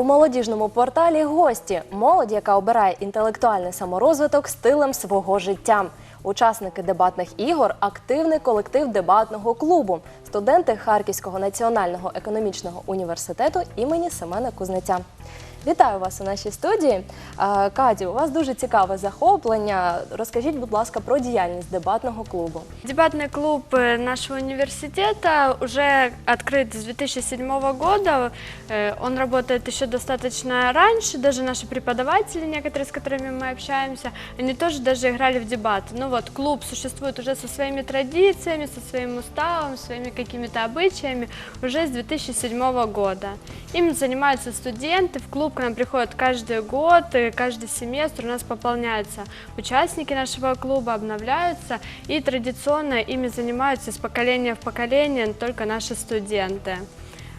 У молодіжному порталі гості молодь, яка обирає інтелектуальний саморозвиток стилем свого життя. Учасники дебатних ігор активний колектив дебатного клубу, студенти Харківського національного економічного університету імені Семена Кузнеця. Вітаю вас у нашій студії. Е, Каті, у вас дуже цікаве захоплення. Розкажіть, будь ласка, про діяльність дебатного клубу. Дебатный клуб э, нашего университета уже открыт с 2007 года. Э, Он работает еще достаточно раньше. Даже наши преподаватели, некоторые с которыми мы общаемся, они тоже даже играли в дебаты. Ну вот, клуб существует уже со своими традициями, со своим уставом, своими какими-то обычаями уже с 2007 года. Им занимаются студенты. В клуб к нам приходят каждый год, и каждый семестр у нас пополняются участники нашего клуба, обновляются, и традиционно ими занимаются с поколения в поколение только наши студенты.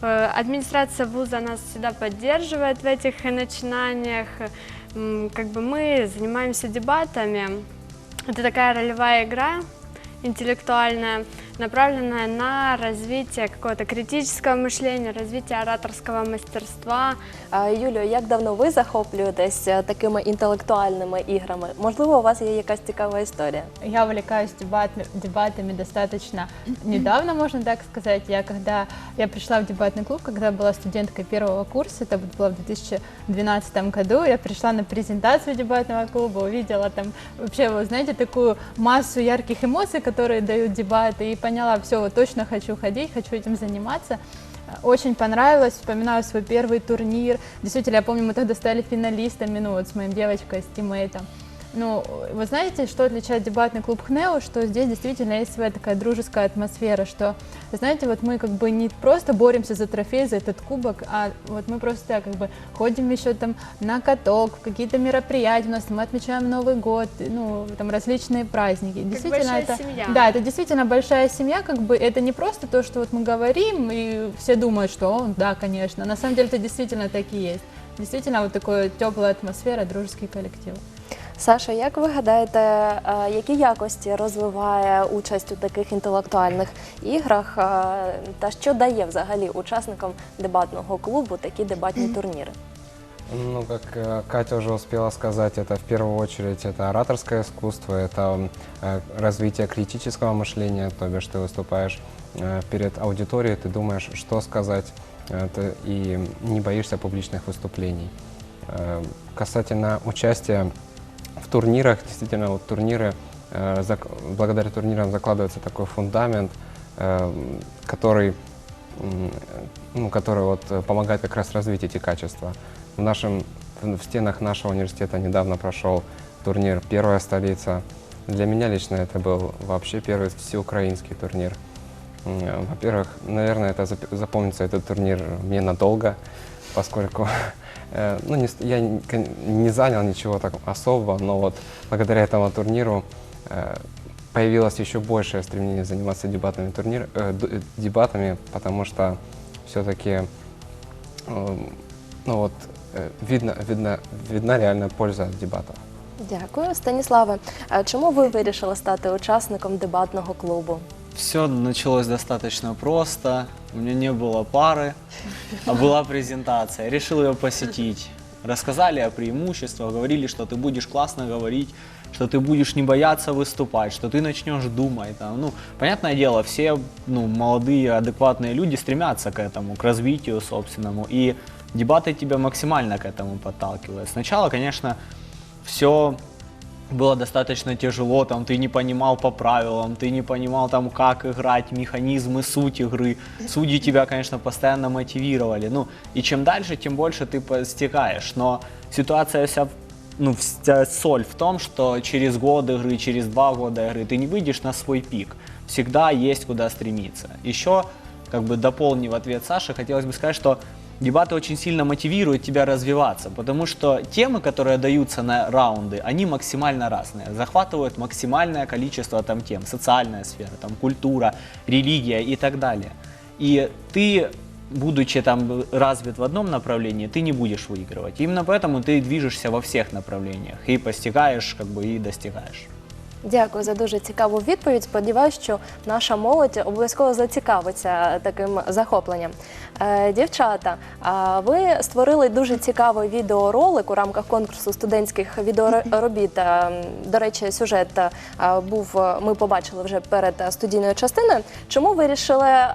Э, Администрация вуза нас всегда поддерживает в этих начинаниях. М, Как бы мы занимаемся дебатами. Это такая ролевая игра интеллектуальная, направленная на развитие какого-то критического мышления, развитие ораторского мастерства, Е, Юлію, як давно ви захоплюєтесь е, такими інтелектуальними іграми? Можливо, у вас є якась цікава історія? Я увлекаюсь дебатами, дебатами достаточно недавно, можно так сказать. Я когда я пришла в дебатный клуб, когда была студенткой первого курса, это вот было в 2012 году, я пришла на презентацию дебатного клуба, увидела там вообще, вы знаете, такую массу ярких эмоций, которые дают дебаты, и поняла, все, вот точно хочу ходить, хочу этим заниматься. Очень понравилось, вспоминаю свой первый турнир. Действительно, я помню, мы тогда стали финалистами, ну вот с моим девочкой, с тиммейтом. Ну, вы знаете, что отличает дебатный клуб ХНЕО, что здесь действительно есть своя такая дружеская атмосфера, что, знаете, вот мы как бы не просто боремся за трофей, за этот кубок, а вот мы просто как бы ходим еще там на каток, в какие-то мероприятия у нас, мы отмечаем Новый год, ну, там различные праздники. Действительно, большая это, семья. да, это действительно большая семья, как бы это не просто то, что вот мы говорим, и все думают, что «О, да, конечно. На самом деле это действительно так и есть. Действительно, вот такая теплая атмосфера, дружеский коллектив. Саша, як ви гадаєте, е, які якості розвиває участь у таких інтелектуальних іграх е, та що дає взагалі учасникам дебатного клубу такі дебатні турніри? Ну, как э, Катя уже успела сказать, это в первую очередь это ораторское искусство, это э, развитие критического мышления, то бишь ты выступаешь э, перед аудиторией, ты думаешь, что сказать, э, ты- и не боишься публичных выступлений. Э, Касательно участия турнирах, действительно, вот турниры, э, благодаря турнирам закладывается такой фундамент, э, который, ну, который вот помогает как раз развить эти качества. В, нашем, в в стенах нашего университета недавно прошел турнир «Первая столица». Для меня лично это был вообще первый всеукраинский турнир. Во-первых, наверное, это зап- запомнится этот турнир мне надолго, поскольку э, ну, не, с- я не кон- не занял ничего так особого, но вот благодаря этому турниру э, появилось еще большее стремление заниматься дебатными, турнир, э, д- э, дебатами, потому что все-таки ну вот, э, видно, видно, видна реальная польза от дебатов. Дякую, Станіславе. е, Чому ви вирішили стати учасником дебатного клубу? Все началось достаточно просто. У меня не было пары, а была презентация. Решил ее посетить. Рассказали о преимуществах, говорили, что ты будешь классно говорить, что ты будешь не бояться выступать, что ты начнешь думать. Там. Ну, понятное дело, все ну, молодые, адекватные люди стремятся к этому, к развитию собственному. И дебаты тебя максимально к этому подталкивают. Сначала, конечно, все было достаточно тяжело, там ты не понимал по правилам, ты не понимал там, как играть, механизмы, суть игры. Судьи тебя, конечно, постоянно мотивировали. Ну, и чем дальше, тем больше ты постигаешь. Но ситуация вся, в- ну, вся соль в том, что через год игры, через два года игры ты не выйдешь на свой пик. Всегда есть куда стремиться. Еще, как бы дополнив ответ Саши, хотелось бы сказать, что Дебаты очень сильно мотивируют тебя развиваться, потому что темы, которые даются на раунды, они максимально разные, захватывают максимальное количество там тем, социальная сфера, там культура, религия и так далее. И ты, будучи там развит в одном направлении, ты не будешь выигрывать. Именно поэтому ты движешься во всех направлениях и постигаешь, как бы и достигаешь. Дякую за дуже цікаву відповідь. Сподіваюсь, що наша молодь обов'язково зацікавиться таким захопленням. Е, Дівчата, а ви створили дуже цікавий відеоролик у рамках конкурсу студентських відеоробіт. Е, м, До речі, сюжет е, був е, ми побачили вже перед е, студійною частиною. Чому ви вирішили е,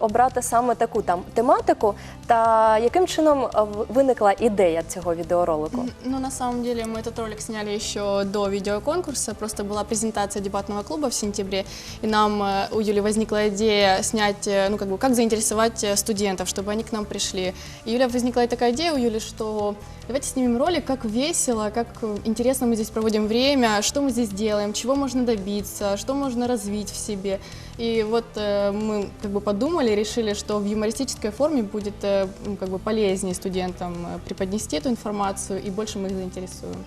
обрати саме таку там тематику? Та яким чином е, в- виникла ідея цього відеоролику? Ну, на самом деле, мы этот ролик сняли еще до видеоконкурса. Просто была презентация дебатного клуба в сентябре, и нам э, у Юли возникла идея снять, э, ну, как бы, как заинтересовать э, студентов, чтобы они к нам пришли. И Юля возникла и такая идея у Юли, что давайте снимем ролик, как весело, как э, интересно мы здесь проводим время, что мы здесь делаем, чего можно добиться, что можно развить в себе. И вот э, мы как бы подумали, решили, что в юмористической форме будет э, ну, как бы полезнее студентам э, преподнести эту информацию и больше мы их заинтересуем.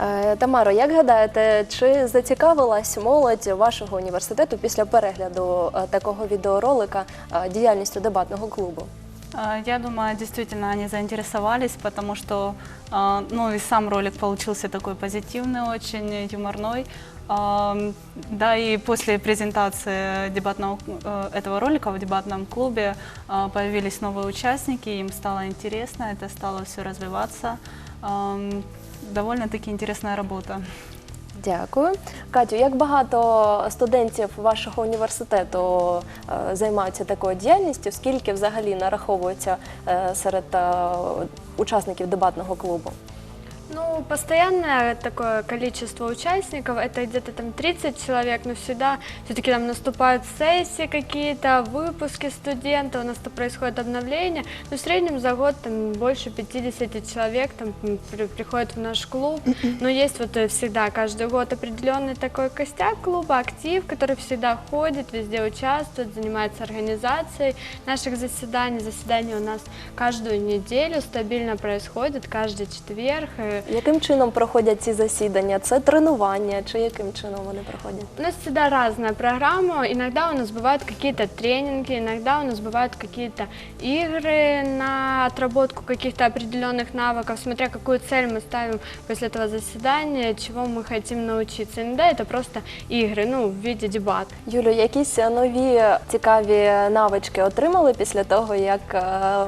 Е, Тамаро, як гадаєте, чи зацікавилась молодь вашого університету після перегляду е, такого відеоролика е, діяльністю дебатного клубу? А, Я думаю, действительно они заинтересовались, потому что, а, ну и сам ролик получился такой позитивный, очень юморной. А, Да, и после презентации дебатного, э, этого ролика в дебатном клубе а, появились новые участники, им стало интересно, это стало все развиваться. Довольно-таки интересная работа. Дякую. Катю, як багато студентів вашого університету е, займаються такою діяльністю? Скільки взагалі нараховується е, серед е, учасників дебатного клубу? Ну, постоянное такое количество участников, это где-то там 30 человек, но всегда все-таки там наступают сессии какие-то, выпуски студентов, у нас там происходит обновление, но в среднем за год там больше 50 человек там при- приходит в наш клуб, но есть вот э, всегда каждый год определенный такой костяк клуба, актив, который всегда ходит, везде участвует, занимается организацией наших заседаний, заседания у нас каждую неделю стабильно происходит, каждый четверг, э, Яким чином проходять ці засідання? Це тренування чи яким чином вони проходять? У нас всегда разная программа. Иногда у нас бывают какие-то тренинги, иногда у нас бывают какие-то игры на отработку каких-то определенных навыков, смотря какую цель мы ставим после этого заседания, чего мы хотим научиться. Иногда это просто игры, ну, в виде дебат. Юлю, якісь нові цікаві навички отримали після того, як е,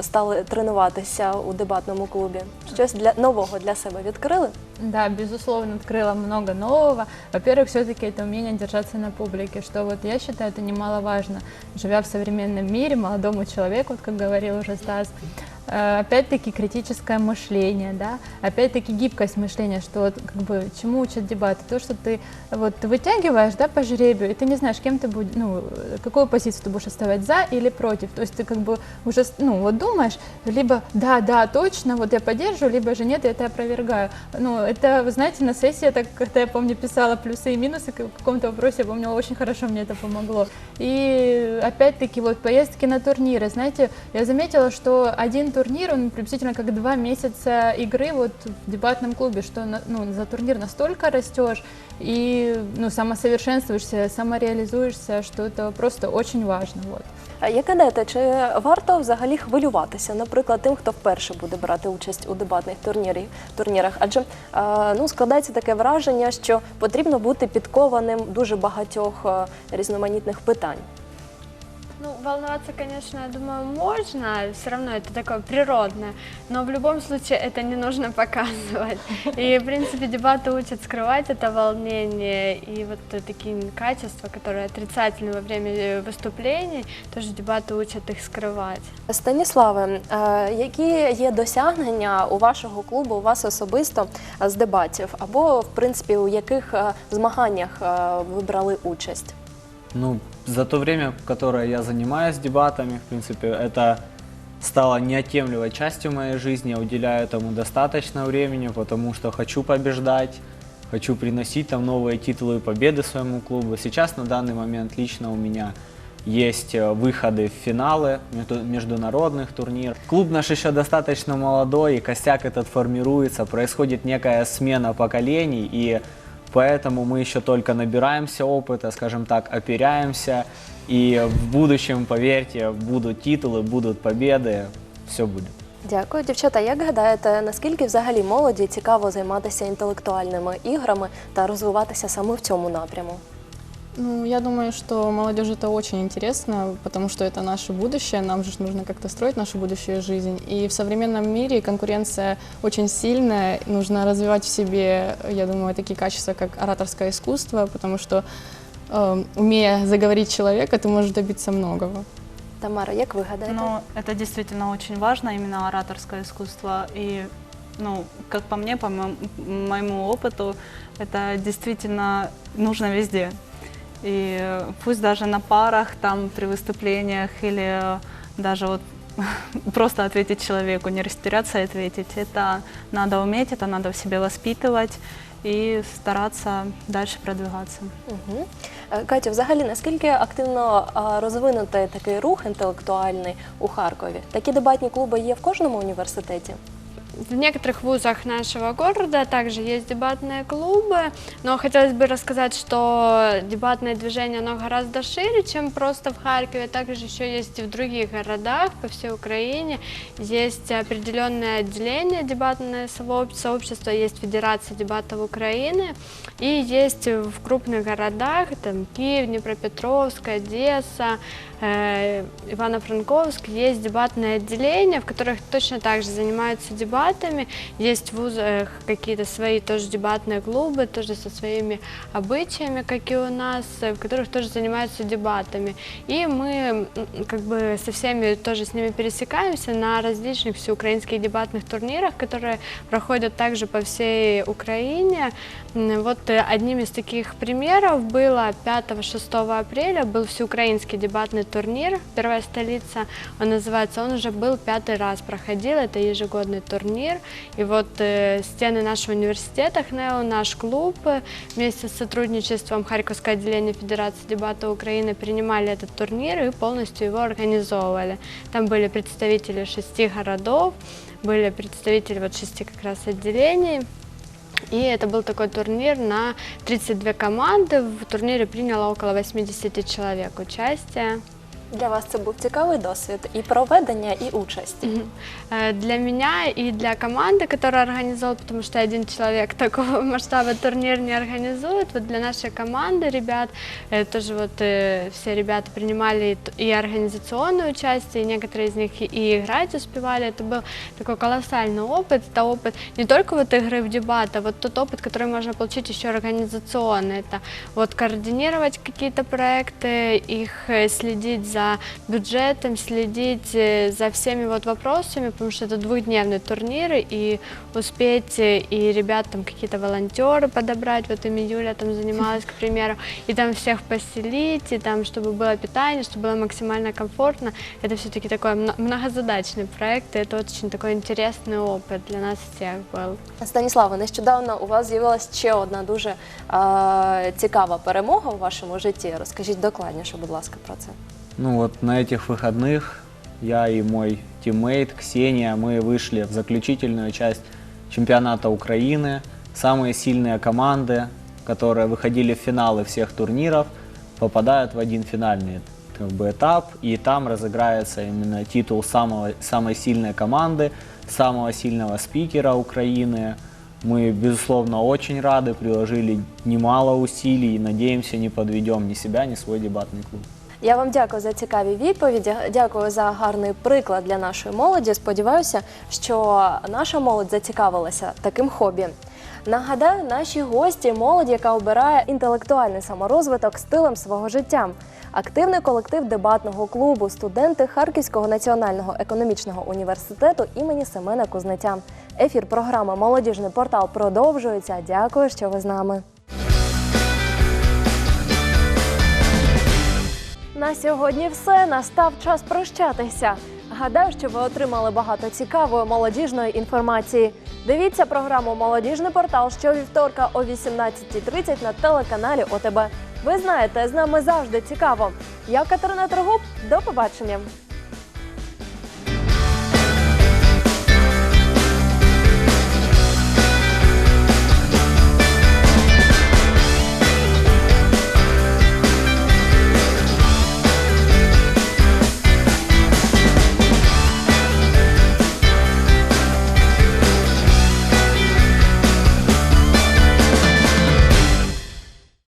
стали тренуватися у дебатному клубі? Щось для нового для себе відкрили? Да, безусловно, открыла много нового. Во-первых, все-таки это умение держаться на публике, что вот я считаю, это немаловажно. Живя в современном мире, молодому человеку, вот как говорил уже Стас, э, опять-таки критическое мышление, да, опять-таки гибкость мышления, что вот как бы чему учат дебаты, то, что ты вот вытягиваешь, да, по жребию, и ты не знаешь, кем ты будешь, ну, какую позицию ты будешь оставать за или против, то есть ты как бы уже, ну, вот думаешь, либо да, да, точно, вот я поддерживаю, либо же нет, я это опровергаю. Ну, это, вы знаете, на сессии, так, когда я помню, писала плюсы и минусы в каком-то вопросе, я помню, очень хорошо мне это помогло. И опять-таки вот поездки на турниры, знаете, я заметила, что один турнир, он приблизительно как два месяца игры вот в дебатном клубе, что ну, за турнир настолько растешь и ну, самосовершенствуешься, самореализуешься, что это просто очень важно. Вот. А Як гадаєте, чи варто взагалі хвилюватися, наприклад, тим, хто вперше буде брати участь у дебатних турнірі, турнірах? Адже ну, складається таке враження, що потрібно бути підкованим дуже багатьох різноманітних питань. Ну, волноваться, конечно, я думаю, можно, все равно это такое природное, но в любом случае это не нужно показывать. И, в принципе, дебаты учат скрывать это волнение, и вот э, такие качества, которые отрицательны во время э, выступлений, тоже дебаты учат их скрывать. Станіславе, е, які є досягнення у вашого клубу, у вас особисто е, з дебатів, або в принципі у яких е, змаганнях е, ви брали участь? Ну, за то время, которое я занимаюсь дебатами, в принципе, это стало неотъемлемой частью моей жизни. Я уделяю этому достаточно времени, потому что хочу побеждать, хочу приносить там новые титулы и победы своему клубу. Сейчас на данный момент лично у меня есть э, выходы в финалы между- международных турниров. Клуб наш еще достаточно молодой, и костяк этот формируется, происходит некая смена поколений, и поэтому мы еще только набираемся опыта, скажем так, оперяемся, и в будущем, поверьте, будут титулы, будут победы, все будет. Дякую, дівчата. Як гадаєте, наскільки взагалі молоді цікаво займатися інтелектуальними іграми та розвиватися саме в цьому напряму? Ну, я думаю, что молодежь это очень интересно, потому что это наше будущее, нам же нужно как-то строить нашу будущую жизнь. И в современном мире конкуренция очень сильная, нужно развивать в себе, я думаю, такие качества, как ораторское искусство, потому что э, умея заговорить человека, ты можешь добиться многого. Тамара, як ви гадаєте? Но это действительно очень важно, именно ораторское искусство. И, ну, как по мне, по моему, моему опыту, это действительно нужно везде. И э, пусть даже на парах, там, при выступлениях или э, даже вот просто ответить человеку, не растеряться и ответить. Это надо уметь, это надо в себе воспитывать и стараться дальше продвигаться. Угу. Катю, взагалі, наскільки активно а, розвинутий такий рух інтелектуальний у Харкові? Такі дебатні клуби є в кожному університеті? В некоторых вузах нашего города также есть дебатные клубы, но хотелось бы рассказать, что дебатное движение оно гораздо шире, чем просто в Харькове, также еще есть и в других городах по всей Украине. Есть определенное отделение дебатное сооб- сообщество, есть Федерация дебатов Украины, и есть в крупных городах, там Киев, Днепропетровск, Одесса, э, Ивано-Франковск, есть дебатные отделения, в которых точно так же занимаются дебатами. Есть в вузах какие-то свои тоже дебатные клубы, тоже со своими обычаями, как и у нас, э, в которых тоже занимаются дебатами. И мы как бы со всеми тоже с ними пересекаемся на различных всеукраинских дебатных турнирах, которые проходят также по всей Украине. Вот э, одним из таких примеров было 5-6 апреля был всеукраинский дебатный турнир, первая столица, он называется, он уже был пятый раз проходил, это ежегодный турнир. И вот э, стены нашего университета ХНЕО, наш клуб э, вместе с сотрудничеством Харьковского отделения Федерации дебата Украины принимали этот турнир и полностью его организовывали. Там были представители шести городов, были представители вот шести как раз отделений. И это был такой турнир на 32 команды. В турнире приняло около 80 человек участие. Для вас це був цікавий досвід і проведення, і участь. Э, Для меня и для команды, которая организовала, потому что один человек такого масштаба турнир не организует, вот для нашей команды ребят, э, тоже вот э, все ребята принимали и т- и организационное участие, и некоторые из них и- и играть успевали. Это был такой колоссальный опыт, это опыт не только вот игры в дебат, а вот тот опыт, который можно получить еще организационный. Это вот координировать какие-то проекты, их э, следить за бюджетом, следить э, за всеми вот вопросами, потому что это двухдневный турнир, и успеть э, и ребят там какие-то волонтеры подобрать, вот им Юля там занималась, к примеру, и там всех поселить, и там, чтобы было питание, чтобы было максимально комфортно. Это все-таки такой мно- многозадачный проект, и это очень такой интересный опыт для нас всех был. Станіславе, нещодавно у вас з'явилася ще одна дуже е, цікава перемога у вашому житті. Розкажіть докладніше, будь ласка, про це. Ну вот на этих выходных я и мой тиммейт Ксения, мы вышли в заключительную часть чемпионата Украины. Самые сильные команды, которые выходили в финалы всех турниров, попадают в один финальный как бы, этап, и там разыграется именно титул самого, самой сильной команды, самого сильного спикера Украины. Мы, безусловно, очень рады, приложили немало усилий и надеемся, не подведем ни себя, ни свой дебатный клуб. Я вам дякую за цікаві відповіді. Дякую за гарний приклад для нашої молоді. Сподіваюся, що наша молодь зацікавилася таким хобі. Нагадаю, наші гості молодь, яка обирає інтелектуальний саморозвиток стилем свого життя. Активний колектив дебатного клубу, студенти Харківського національного економічного університету імені Семена Кузнеця. Ефір програми Молодіжний портал продовжується. Дякую, що ви з нами. На сьогодні все. Настав час прощатися. Гадаю, що ви отримали багато цікавої молодіжної інформації. Дивіться програму Молодіжний портал щовівторка о 18.30 на телеканалі ОТБ. Ви знаєте, з нами завжди цікаво. Я Катерина Трогуб. До побачення.